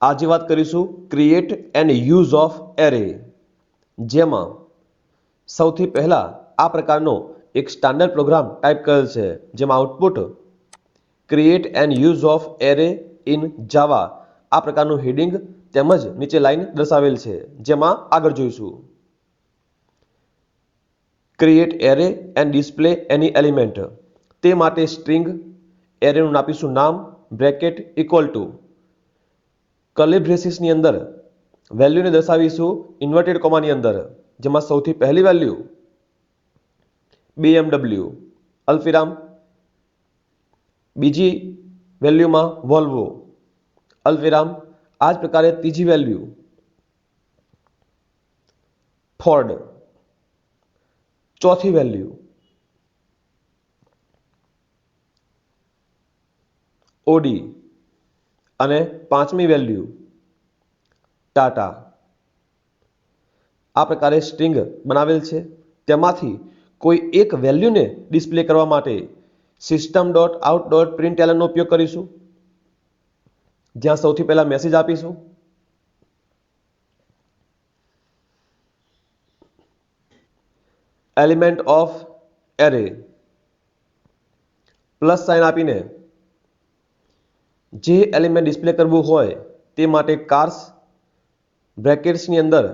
આજે વાત કરીશું create and use of array જેમાં સૌથી પહેલાં આ પ્રકારનો એક સ્ટાન્ડર્ડ પ્રોગ્રામ ટાઈપ કરેલ છે, જેમાં output create and use of array in Java આ પ્રકારનું હેડિંગ તેમજ નીચે લાઈન દર્શાવેલ છે, જેમાં આગળ જોઈશું. ક્રિએટ એરે એન્ડ ડિસ્પ્લે એની એલિમેન્ટ તે માટે સ્ટ્રિંગ એરેનું આપીશું નામ બ્રેકેટ ઇક્વલ ટુ કર્લી બ્રેસિસની અંદર વેલ્યુને દર્શાવીશું ઇન્વર્ટેડ કોમાની અંદર, જેમાં સૌથી પહેલી વેલ્યુ બીએમડબલ્યુ અલ્ફિરામ. બીજી વેલ્યુમાં વોલ્વો અલ્ફિરામ. આ જ પ્રકારે ત્રીજી વેલ્યુ ફોર્ડ ચોથી વેલ્યુ ઓડી અને પાંચમી વેલ્યુ, ટાટા. આ પ્રકારે સ્ટ્રિંગ બનાવેલ છે. તેમાંથી કોઈ એક વેલ્યુને ડિસ્પ્લે કરવા માટે system dot out dot print એલનનો ઉપયોગ કરીશું. જ્યાં સૌથી પહેલા મેસેજ આપીશું. Element of array plus sign આપીને જે એલિમેન્ટ ડિસ્પ્લે કરવું હોય તે માટે કાર્સ બ્રેકેટ્સની અંદર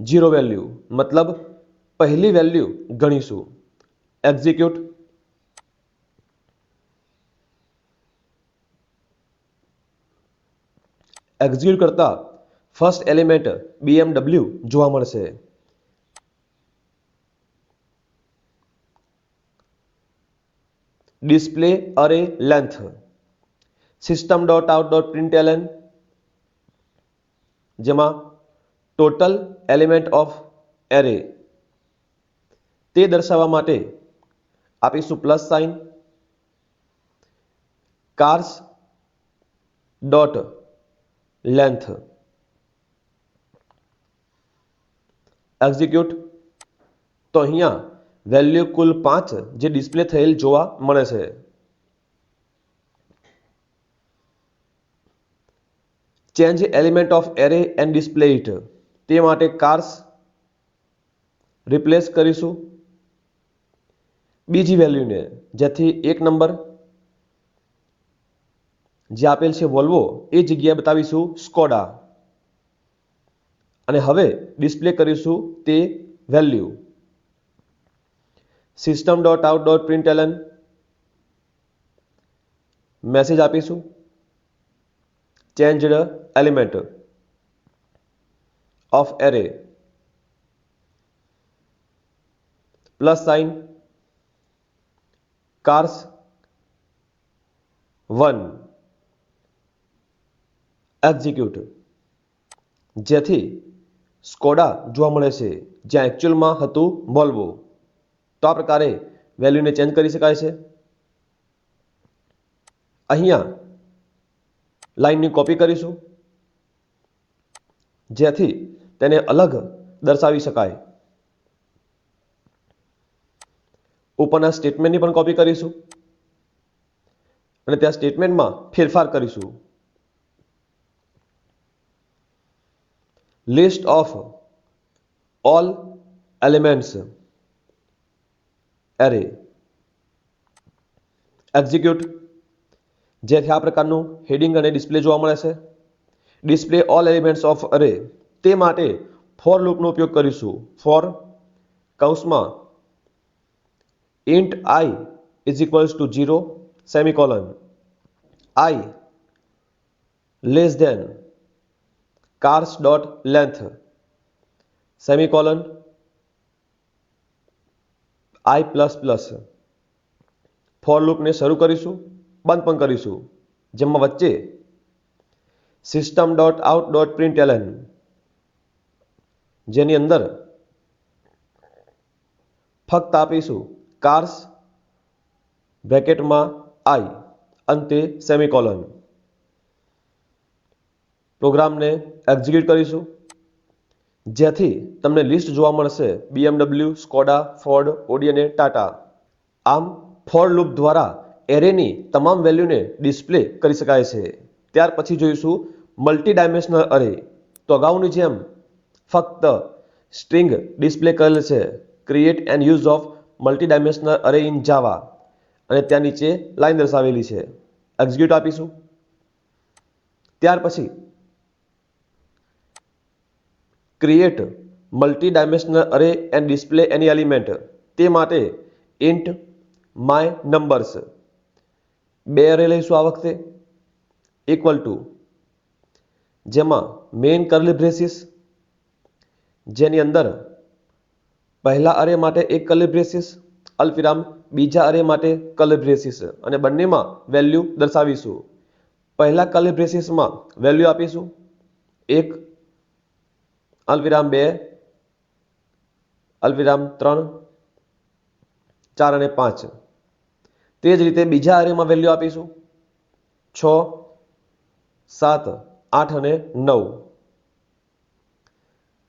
ઝીરો વેલ્યુ મતલબ પહેલી વેલ્યુ ગણીશું. એક્ઝિક્યુટ એક્ઝિક્યુટ કરતા ફર્સ્ટ એલિમેન્ટ બીએમડબલ્યુ જોવા મળશે. Display array length system dot out dot println જેમાં ટોટલ એલિમેન્ટ ઓફ એરે તે દર્શાવવા માટે આપીશું plus sign cars dot length execute તો અહીંયા વેલ્યુ કુલ પાંચ જે ડિસ્પ્લે થયેલ જોવા મળે છે. Change element of array and display it તે માટે કાર્સ રિપ્લેસ કરીશું. બીજી વેલ્યુને, જેથી એક નંબર જે આપેલ છે વોલ્વો, એ જગ્યાએ બતાવીશું સ્કોડા. અને હવે ડિસ્પ્લે કરીશું તે value. System dot out dot println message આપીશું. Changed element of array plus sign cars one execute જેથી સ્કોડા જોવા મળે છે જ્યાં એકચ્યુઅલમાં હતું વોલ્વો તો આ પ્રકારે વેલ્યુને ચેન્જ કરી શકાય છે. અહીંયા લાઈનની કોપી કરીશું, જેથી તેને અલગ દર્શાવી શકાય. ઉપરના સ્ટેટમેન્ટની પણ કોપી કરીશું અને ત્યાં સ્ટેટમેન્ટમાં ફેરફાર કરીશું. List of all elements array execute જેથી આ પ્રકારનું હેડિંગ અને ડિસ્પ્લે જોવા મળે છે. ડિસ્પ્લે ઓલ એલિમેન્ટ્સ ઓફ અરે તે માટે ફોર લૂપનો ઉપયોગ કરીશું. ફોર કૌંસમાં int I is equals to zero semicolon I less than cars dot length semicolon I plus plus for લૂપને શરૂ કરીશું. બંધ પણ કરીશું. જેમાં વચ્ચે system dot out dot println જેની અંદર ફક્ત આપીશું કાર્સ બ્રેકેટમાં આઈ અંતે સેમિકોલન પ્રોગ્રામને એક્ઝિક્યુટ કરીશું. જેથી તમને લિસ્ટ જોવા મળશે બીએમડબલ્યુ સ્કોડા ફોર્ડ ઓડી અને ટાટા આમ ફોર લૂપ દ્વારા એરેની તમામ વેલ્યુને ડિસ્પ્લે કરી શકાય છે. ત્યાર પછી જોઈશું મલ્ટી ડાયમેન્શનલ અરે તો અગાઉની જેમ ફક્ત સ્ટ્રિંગ ડિસ્પ્લે કરેલ છે. Create and use of multi dimensional array in Java અને ત્યાં નીચે લાઈન દર્શાવેલી છે. એક્ઝિક્યુટ આપીશું. ત્યાર પછી create multi dimensional array and display any element તે માટે ઇન્ટ માય નંબર્સ બે અરે લઈશું આ વખતે. ઇક્વલ ટુ જેમાં મેઇન કરલી બ્રેસીસ જેની અંદર પહેલા અરે માટે એક કરલી બ્રેસીસ અલ્પિરામ બીજા અરે માટે કરલી બ્રેસીસ અને બંનેમાં વેલ્યુ દર્શાવીશું. પહેલા કરલી બ્રેસીસમાં વેલ્યુ આપીશું. એક અલ્પિરામ બે અલ્પિરામ ત્રણ, ચાર અને પાંચ. તે જ રીતે બીજા એરેમાં વેલ્યુ આપીશું. છ, સાત, આઠ અને નવ.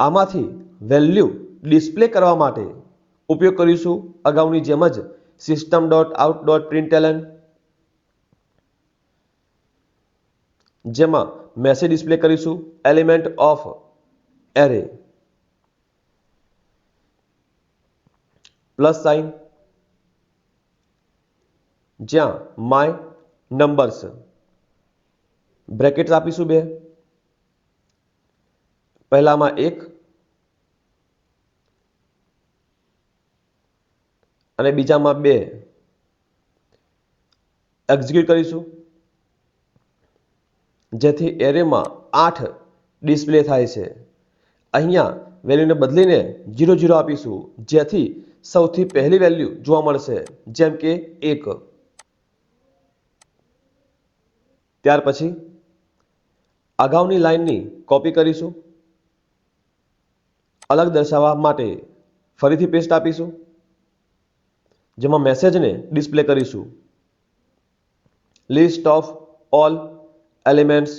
આમાંથી વેલ્યુ ડિસ્પ્લે કરવા માટે ઉપયોગ કરીશું અગાઉની જેમ જ system dot out dot println જેમાં મેસેજ ડિસ્પ્લે કરીશું element of array plus sign જ્યાં માય નંબર્સ બ્રેકેટ્સ આપીશું બે. પહેલામાં એક અને બીજામાં બે. એક્ઝિક્યુટ કરીશું. જેથી એરેમાં આઠ ડિસ્પ્લે થાય છે. અહીંયા વેલ્યુને બદલીને જીરો જીરો આપીશું. જેથી સૌથી પહેલી વેલ્યુ જોવા મળશે. જેમ કે એક. ત્યાર પછી અગાઉની લાઇનની કોપી કરીશું. અલગ દર્શાવવા માટે ફરીથી પેસ્ટ આપીશું. જેમાં મેસેજને ડિસ્પ્લે કરીશું. List of all elements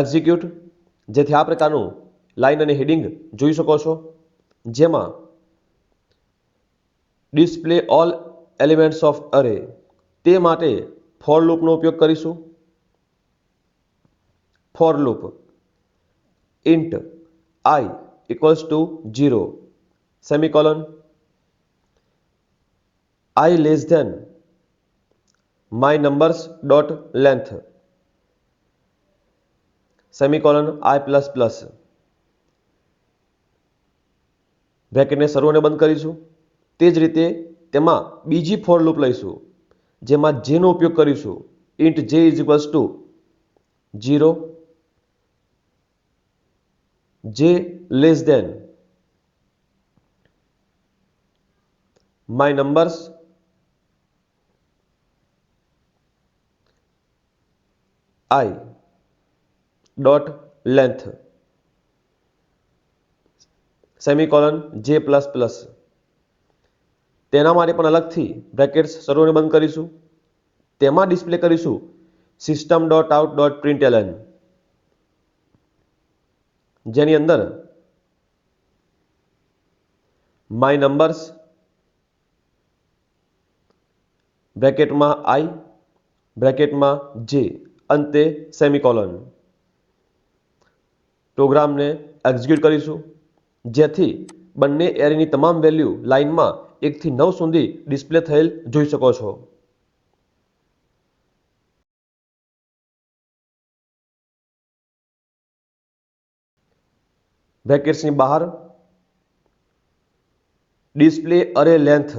execute જેથી આ પ્રકારનું લાઇન અને હેડિંગ જોઈ શકો છો. જેમાં ડિસ્પ્લે ઓલ એલિમેન્ટ્સ ઓફ અરે તે માટે ફોર લૂપનો ઉપયોગ કરીશું. For loop. Int I equals to zero semicolon. I less than my numbers dot length. Semicolon I plus plus. બ્રેકેટને શરૂ અને બંધ કરીશું. તે જ રીતે તેમાં બીજી ફોર લૂપ લઈશું, જેમાં જેનો ઉપયોગ કરીશું. Int J is equals to zero J less than my numbers I dot length semicolon J plus plus તેના માટે પણ અલગથી બ્રેકેટ્સ શરૂ બંધ કરીશું. તેમાં ડિસ્પ્લે કરીશું system dot out dot println જેની અંદર માય નંબર્સ બ્રેકેટમાં આઈ બ્રેકેટમાં જે અંતે સેમિકોલન પ્રોગ્રામને એક્ઝિક્યુટ કરીશું. જેથી બંને એરેની તમામ વેલ્યુ લાઇનમાં એકથી નવ સુધી ડિસ્પ્લે થયેલ જોઈ શકો છો. બ્રેકેટ્સની બહાર ડિસ્પ્લે અરે લેન્થ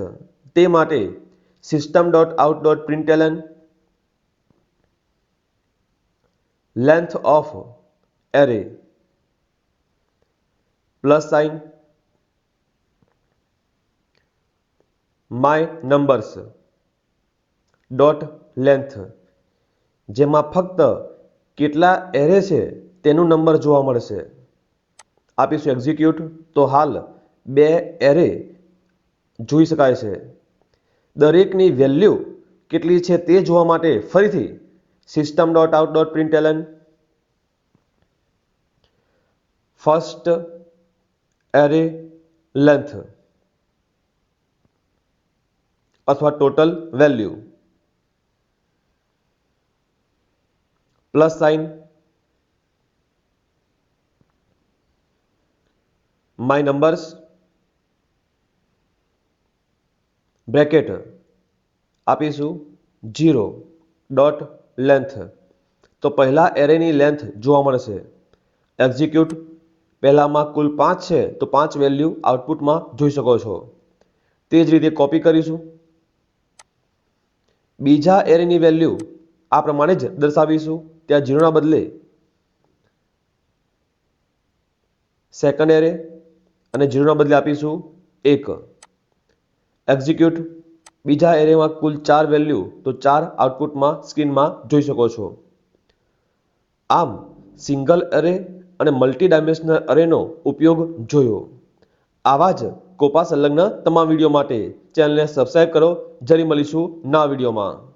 તે માટે system dot out dot println length of array plus sign my numbers dot length જેમાં ફક્ત કેટલા એરે છે તેનો નંબર જોવા મળશે. આપીશું એક્ઝિક્યુટ તો હાલ બે એરે જોઈ શકાય છે. દરેકની વેલ્યુ કેટલી છે તે જોવા માટે ફરીથી system dot out dot println first array length અથવા total value plus sign my numbers bracket આપીશું જીરો ડોટ લેન્થ તો પહેલા એરેની લેન્થ જોવા મળશે. એક્ઝિક્યુટ પહેલામાં કુલ પાંચ છે, તો પાંચ વેલ્યુ આઉટપુટમાં જોઈ શકો છો. તે જ રીતે કોપી કરીશું. બીજા એરેની વેલ્યુ આ પ્રમાણે જ દર્શાવીશું. ત્યાં જીરોના બદલે સેકન્ડ એરે અને જીરોના બદલે આપીશું એક. એક્ઝિક્યુટ બીજા એરેમાં કુલ ચાર વેલ્યુ, તો ચાર આઉટપુટમાં સ્ક્રીનમાં જોઈ શકો છો. આમ સિંગલ એરે અને મલ્ટી ડાયમેન્શનલ અરેનો ઉપયોગ જોયો. આવા જ કોપા સંલગ્ન તમામ વીડિયો માટે ચેનલને સબસ્ક્રાઈબ કરો જરી મળીશું ના વિડીયોમાં.